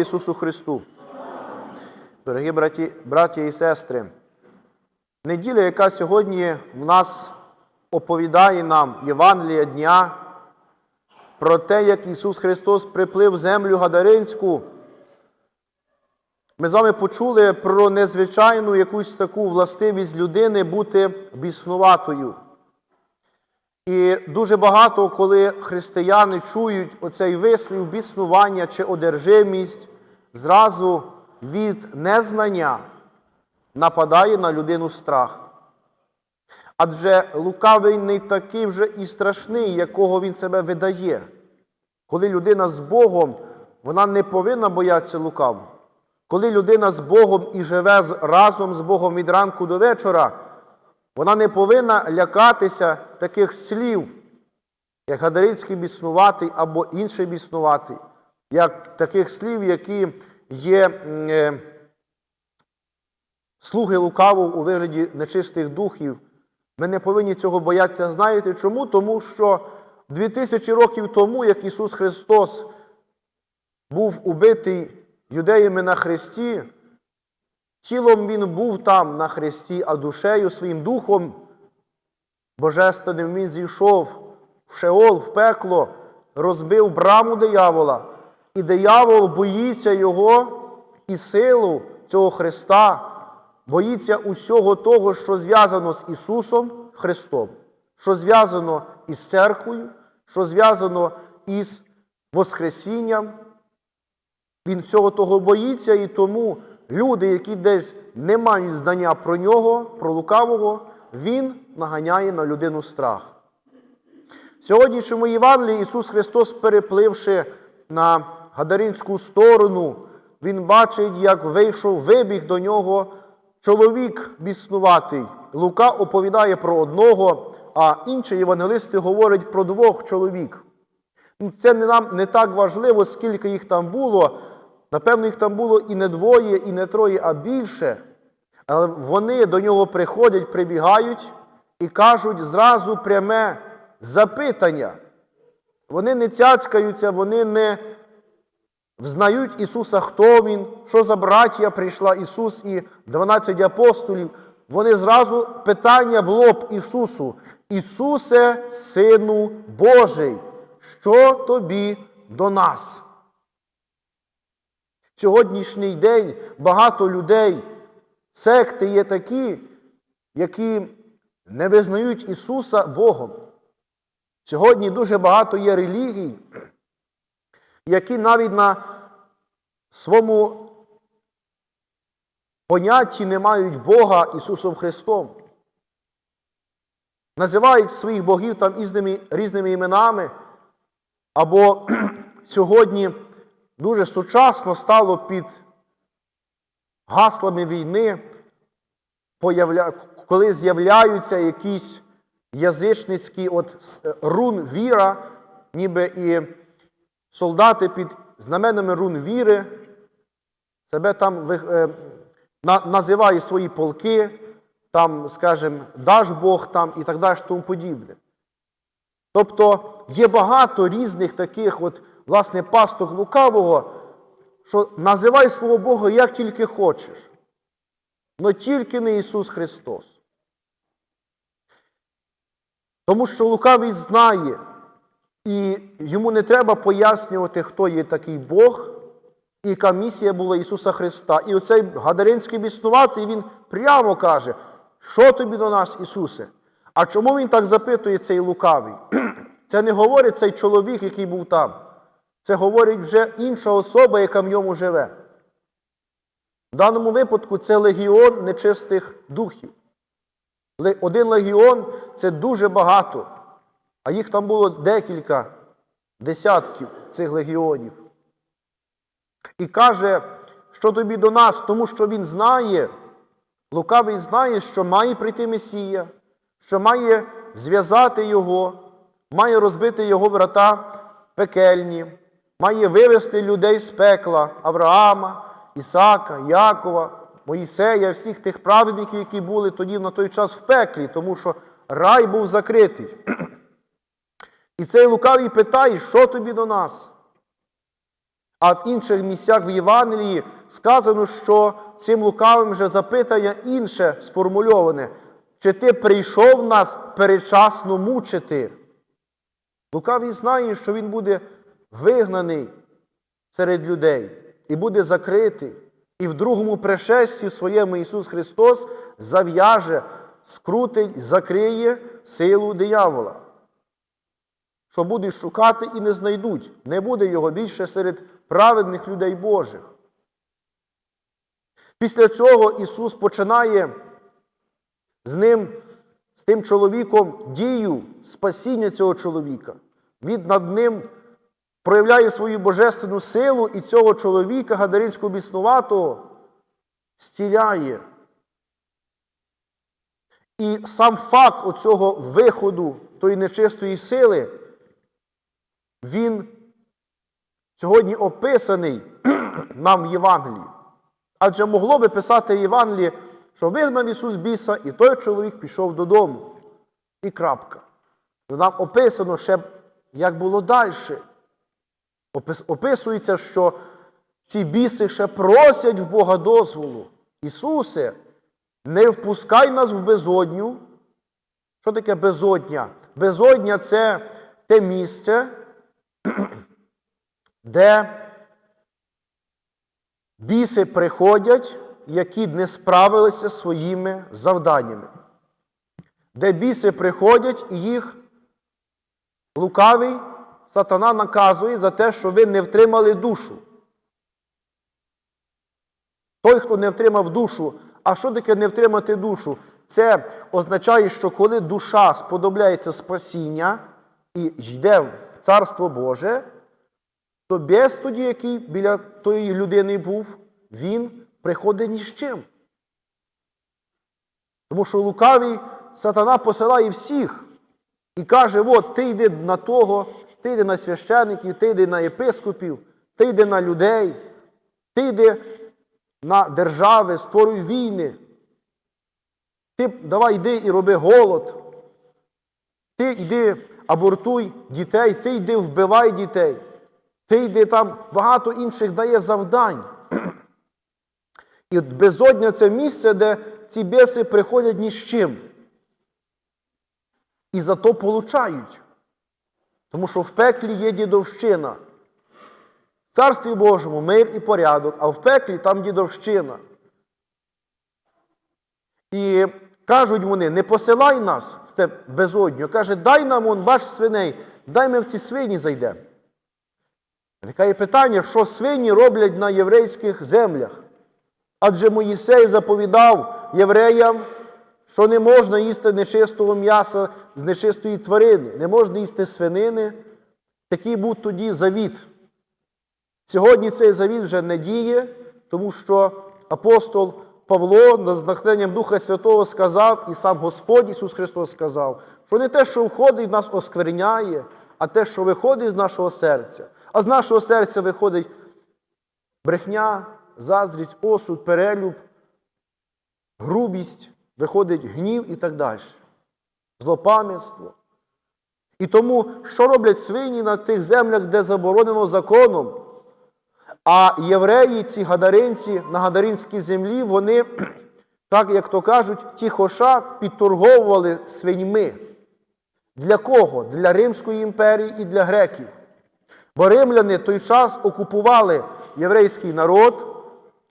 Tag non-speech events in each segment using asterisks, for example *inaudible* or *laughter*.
Ісусу Христу. Дорогі браті, браті і сестри, неділя, яка сьогодні в нас оповідає нам Євангелія дня про те, як Ісус Христос приплив землю Гадаринську. Ми з вами почули про незвичайну якусь таку властивість людини бути біснуватою. І дуже багато, коли християни чують оцей вислів біснування чи одержимість, зразу від незнання нападає на людину страх. Адже лукавий не такий вже і страшний, якого він себе видає. Коли людина з Богом, вона не повинна боятися лукавого. Коли людина з Богом і живе разом з Богом від ранку до вечора, вона не повинна лякатися таких слів, як Гадарицький біснуватий або інший біснуватий, як таких слів, які є е, слуги лукавого у вигляді нечистих духів. Ми не повинні цього боятися. Знаєте чому? Тому що 2000 років тому, як Ісус Христос був убитий юдеями на хресті, тілом Він був там на хресті, а душею своїм духом божественним Він зійшов в Шеол, в пекло, розбив браму диявола, і диявол боїться Його і силу цього Христа, боїться усього того, що зв'язано з Ісусом Христом, що зв'язано із церквою, що зв'язано із Воскресінням. Він всього того боїться, і тому люди, які десь не мають знання про нього, про лукавого, він наганяє на людину страх. В сьогоднішньому Євангелії Ісус Христос, перепливши на Гадаринську сторону, Він бачить, як вийшов, вибіг до нього чоловік біснуватий. Лука оповідає про одного, а інші євангелисти говорять про двох чоловік. Ну, Це не нам не так важливо, скільки їх там було. Напевно, їх там було і не двоє, і не троє, а більше. Але вони до нього приходять, прибігають і кажуть зразу пряме запитання. Вони не цяцькаються, вони не взнають Ісуса, хто Він, що за браття прийшла Ісус і 12 апостолів. Вони зразу питання в лоб Ісусу. Ісусе, Сину Божий, що тобі до нас? Сьогоднішній день багато людей, секти є такі, які не визнають Ісуса Богом. Сьогодні дуже багато є релігій, які навіть на своєму понятті не мають Бога Ісусом Христом. Називають своїх богів там різними, іменами, або *clears throat* сьогодні дуже сучасно стало під гаслами війни, коли з'являються якісь язичницькі от рун віра, ніби і солдати під знаменами рун віри, себе там е, називає свої полки, там, скажімо, даш Бог там і так далі, тому подібне. Тобто є багато різних таких, от, власне, пасток лукавого, що називай свого Бога як тільки хочеш, але тільки не Ісус Христос. Тому що лукавий знає, і йому не треба пояснювати, хто є такий Бог, і яка місія була Ісуса Христа. І оцей Гадаринський біснуватий, він прямо каже, що тобі до нас, Ісусе? А чому він так запитує цей лукавий? *clears throat* Це не говорить цей чоловік, який був там. Це говорить вже інша особа, яка в ньому живе. В даному випадку це легіон нечистих духів. Один легіон це дуже багато, а їх там було декілька десятків цих легіонів. І каже, що тобі до нас, тому що він знає, лукавий знає, що має прийти Месія, що має зв'язати його, має розбити його врата пекельні, має вивести людей з пекла Авраама, Ісака, Якова, Моїсея, всіх тих праведників, які були тоді на той час в пеклі, тому що рай був закритий. І цей лукавий питає, що тобі до нас? А в інших місцях в Євангелії сказано, що цим лукавим вже запитання інше сформульоване. Чи ти прийшов нас передчасно мучити? Лукавий знає, що він буде вигнаний серед людей і буде закритий. І в другому пришесті своєму Ісус Христос зав'яже, скрутить, закриє силу диявола. Що будуть шукати і не знайдуть. Не буде його більше серед праведних людей Божих. Після цього Ісус починає з ним, з тим чоловіком, дію спасіння цього чоловіка. Він над ним проявляє свою божественну силу і цього чоловіка, гадаринського біснуватого, зціляє. І сам факт оцього виходу тої нечистої сили, він сьогодні описаний *clears throat* нам в Євангелії. Адже могло би писати Євангеліє, що вигнав Ісус біса, і той чоловік пішов додому. І крапка. Нам описано ще, як було далі. Опис- Описується, що ці біси ще просять в Бога дозволу. Ісусе, не впускай нас в безодню. Що таке безодня? Безодня це те місце, *clears throat* де біси приходять, які не справилися своїми завданнями. Де біси приходять і їх лукавий сатана наказує за те, що ви не втримали душу. Той, хто не втримав душу, а що таке не втримати душу? Це означає, що коли душа сподобляється спасіння і йде в Царство Боже, то без тоді, який біля тої людини був, він приходить ні з чим. Тому що лукавий сатана посилає всіх і каже: от ти йди на того, ти йди на священиків, ти йди на єпископів, ти йди на людей, ти йди на держави, створюй війни. Ти давай йди і роби голод. Ти йди абортуй дітей, ти йди вбивай дітей. Ти йди там багато інших дає завдань. *clears throat* І безодня це місце, де ці біси приходять ні з чим. І зато получають. Тому що в пеклі є дідовщина. В Царстві Божому мир і порядок, а в пеклі там дідовщина. І кажуть вони, не посилай нас в те безодню. Каже, дай нам он ваш свиней, дай ми в ці свині зайдемо. Таке питання, що свині роблять на єврейських землях. Адже Моїсей заповідав євреям, що не можна їсти нечистого м'яса з нечистої тварини, не можна їсти свинини. Такий був тоді завіт. Сьогодні цей завіт вже не діє, тому що апостол Павло з натхненням Духа Святого сказав, і сам Господь Ісус Христос сказав, що не те, що входить в нас оскверняє, а те, що виходить з нашого серця. А з нашого серця виходить брехня, заздрість, осуд, перелюб, грубість, виходить гнів і так далі. Злопам'ятство. І тому, що роблять свині на тих землях, де заборонено законом? А євреї, ці гадаринці на гадаринській землі, вони, *clears throat* так як то кажуть, ті хоша підторговували свиньми. Для кого? Для Римської імперії і для греків. Бо римляни той час окупували єврейський народ,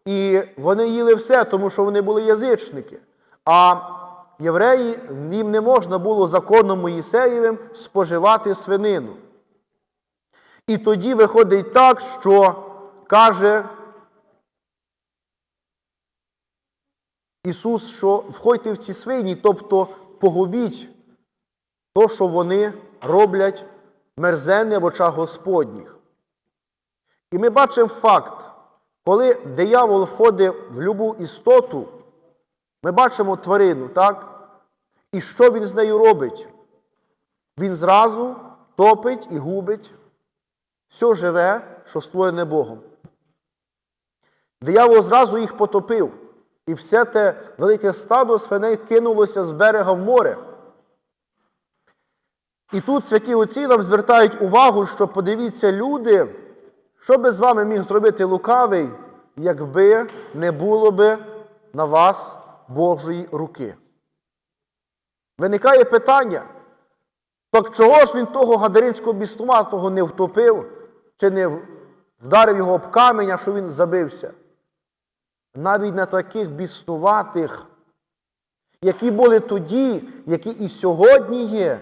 і вони їли все, тому що вони були язичники. А євреї їм не можна було законом Моїсеєвим споживати свинину. І тоді виходить так, що каже Ісус, що входьте в ці свині, тобто погубіть то, що вони роблять мерзенне в очах Господніх. І ми бачимо факт, коли диявол входить в любу істоту, ми бачимо тварину, так? І що він з нею робить? Він зразу топить і губить все живе, що створене Богом. Диявол зразу їх потопив, і все те велике стадо свиней кинулося з берега в море. І тут святі отці нам звертають увагу, що подивіться, люди, Що би з вами міг зробити лукавий, якби не було би на вас Божої руки? Виникає питання, так чого ж він того гадаринського біснуватого не втопив, чи не вдарив його об каменя, що він забився? Навіть на таких біснуватих, які були тоді, які і сьогодні є.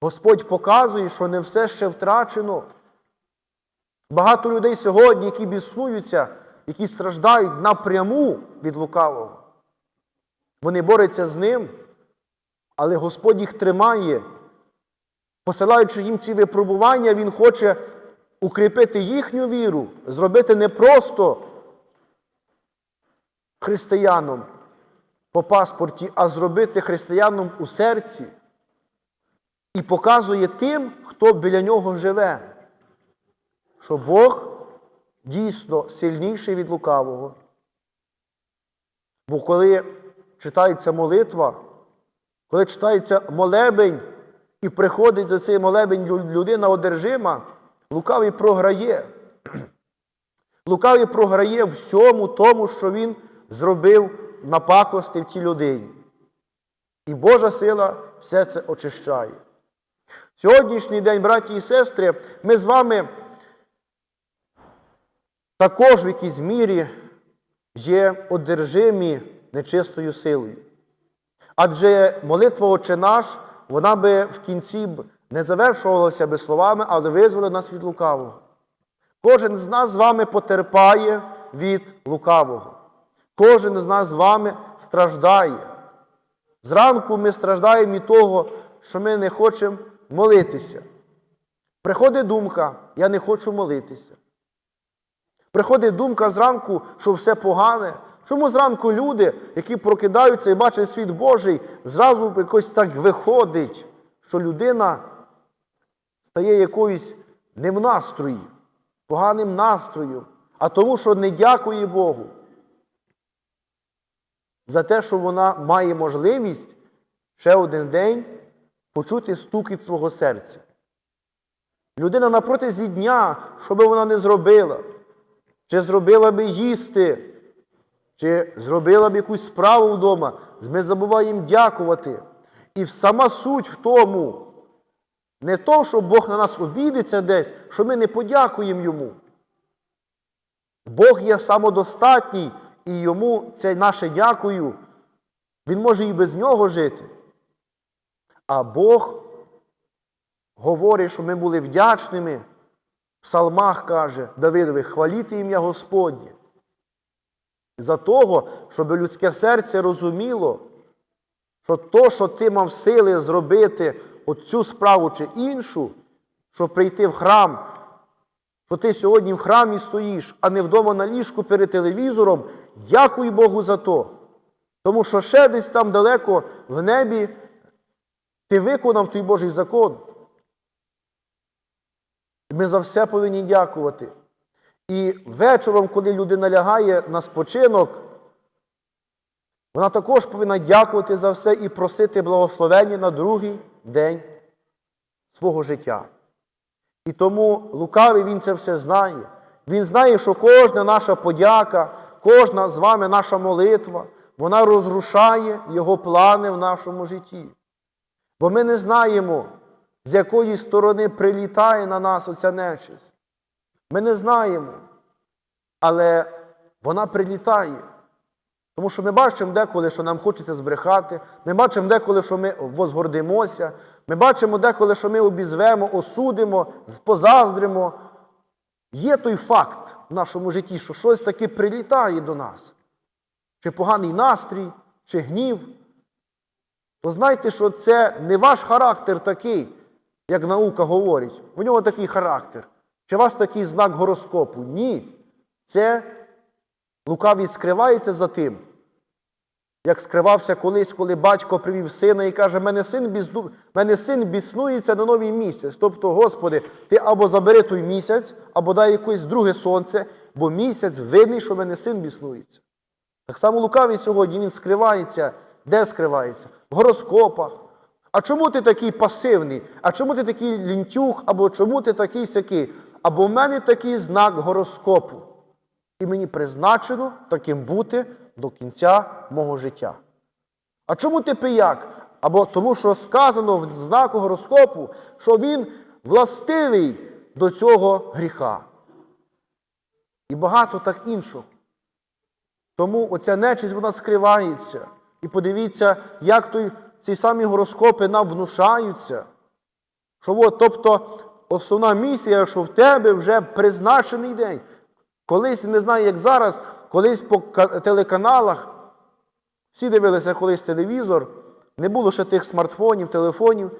Господь показує, що не все ще втрачено. Багато людей сьогодні, які біснуються, які страждають напряму від лукавого. Вони борються з ним, але Господь їх тримає. Посилаючи їм ці випробування, Він хоче укріпити їхню віру, зробити не просто християном по паспорті, а зробити християном у серці. І показує тим, хто біля нього живе, що Бог дійсно сильніший від лукавого. Бо коли читається молитва, коли читається молебень і приходить до цей молебень людина одержима, лукавий програє. *clears throat* Лукавий програє всьому тому, що він зробив напакости в тій людині. І Божа сила все це очищає. Сьогоднішній день, браті і сестри, ми з вами також в якійсь мірі є одержимі нечистою силою. Адже молитва Отче наш, вона би в кінці б не завершувалася би словами, але визволила нас від лукавого. Кожен з нас з вами потерпає від лукавого. Кожен з нас з вами страждає. Зранку ми страждаємо від того, що ми не хочемо молитися. Приходить думка, я не хочу молитися. Приходить думка зранку, що все погане. Чому зранку люди, які прокидаються і бачать світ Божий, зразу якось так виходить, що людина стає якоюсь не в настрої, поганим настроєм, а тому, що не дякує Богу за те, що вона має можливість ще один день почути стукіт свого серця. Людина на протязі дня, що би вона не зробила, чи зробила би їсти, чи зробила б якусь справу вдома, ми забуваємо дякувати. І сама суть в тому, не то, що Бог на нас обідеться десь, що ми не подякуємо йому. Бог є самодостатній, і йому це наше дякую. Він може і без нього жити. А Бог говорить, що ми були вдячними. В псалмах каже Давидові, хваліти ім'я Господнє. За того, щоб людське серце розуміло, що то, що ти мав сили зробити оцю справу чи іншу, щоб прийти в храм, що ти сьогодні в храмі стоїш, а не вдома на ліжку перед телевізором, дякуй Богу за то. Тому що ще десь там далеко в небі ти виконав той Божий закон. Ми за все повинні дякувати. І вечором, коли людина лягає на спочинок, вона також повинна дякувати за все і просити благословення на другий день свого життя. І тому лукавий він це все знає. Він знає, що кожна наша подяка, кожна з вами наша молитва, вона розрушає його плани в нашому житті. Бо ми не знаємо, з якої сторони прилітає на нас оця нечисть. Ми не знаємо, але вона прилітає. Тому що ми бачимо деколи, що нам хочеться збрехати, ми бачимо деколи, що ми возгордимося, ми бачимо деколи, що ми обізвемо, осудимо, позаздримо. Є той факт в нашому житті, що щось таке прилітає до нас. Чи поганий настрій, чи гнів. То знайте, що це не ваш характер такий, як наука говорить. У нього такий характер. Чи у вас такий знак гороскопу? Ні. Це лукавість скривається за тим, як скривався колись, коли батько привів сина і каже, мене син бізду... мене син біснується на новий місяць. Тобто, Господи, ти або забери той місяць, або дай якесь друге сонце, бо місяць винний, що мене син біснується. Так само лукавий сьогодні він скривається. Де скривається? В гороскопах. А чому ти такий пасивний? А чому ти такий лінтюх, або чому ти такий сякий? або в мене такий знак гороскопу, і мені призначено таким бути до кінця мого життя. А чому ти пияк? Або тому, що сказано в знаку гороскопу, що він властивий до цього гріха. І багато так іншого. Тому оця нечисть вона скривається. І подивіться, як той, ці самі гороскопи нам внушаються. Що от, тобто основна місія, що в тебе вже призначений день. Колись, не знаю, як зараз, колись по телеканалах, всі дивилися колись телевізор, не було ще тих смартфонів, телефонів.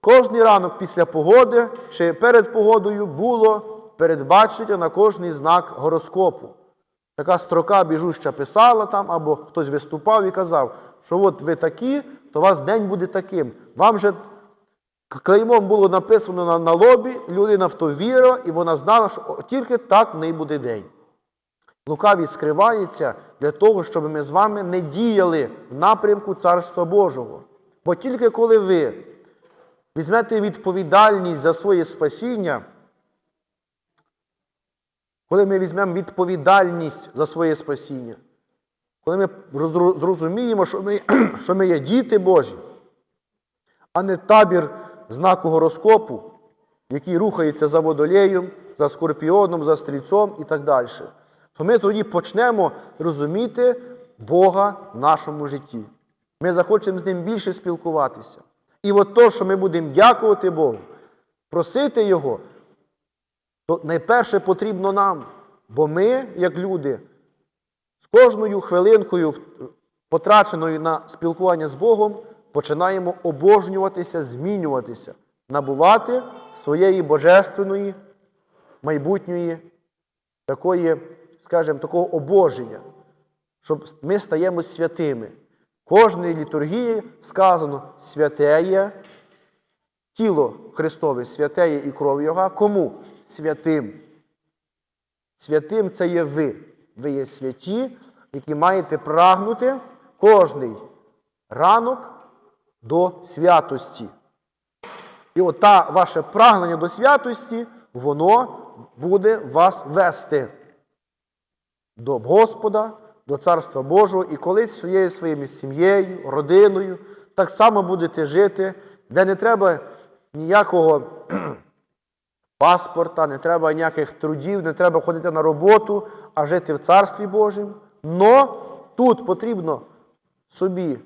Кожний ранок після погоди чи перед погодою було передбачення на кожний знак гороскопу. Така строка біжуща писала там, або хтось виступав і казав, що от ви такі, то у вас день буде таким. Вам же клеймом було написано на, на лобі, людина в то вірила, і вона знала, що тільки так в неї буде день. Лукавість скривається для того, щоб ми з вами не діяли в напрямку Царства Божого. Бо тільки коли ви візьмете відповідальність за своє спасіння, коли ми візьмемо відповідальність за своє спасіння, коли ми зрозуміємо, що ми, *clears throat* що ми є діти Божі, а не табір знаку гороскопу, який рухається за водолеєм, за скорпіоном, за стрільцом і так далі, то ми тоді почнемо розуміти Бога в нашому житті. Ми захочемо з ним більше спілкуватися. І от то, що ми будемо дякувати Богу, просити Його, то найперше потрібно нам, бо ми, як люди, з кожною хвилинкою, потраченою на спілкування з Богом, починаємо обожнюватися, змінюватися, набувати своєї божественної, майбутньої, такої, скажімо, такого обоження, щоб ми стаємо святими. Кожної літургії сказано святеє, тіло Христове святеє і кров Його. Кому? Святим. Святим це є ви. Ви є святі, які маєте прагнути кожний ранок до святості. І от та ваше прагнення до святості, воно буде вас вести до Господа, до Царства Божого, і колись своєю своєю сім'єю, родиною, так само будете жити, де не треба ніякого паспорта, не треба ніяких трудів, не треба ходити на роботу, а жити в Царстві Божому. Но тут потрібно собі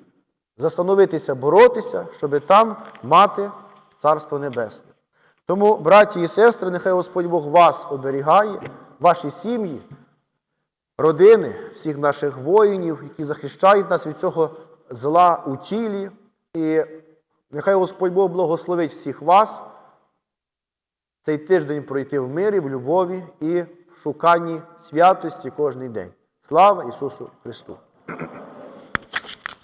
застановитися, боротися, щоб там мати Царство Небесне. Тому, браті і сестри, нехай Господь Бог вас оберігає, ваші сім'ї, родини, всіх наших воїнів, які захищають нас від цього зла у тілі. І нехай Господь Бог благословить всіх вас цей тиждень пройти в мирі, в любові і в шуканні святості кожний день. Слава Ісусу Христу!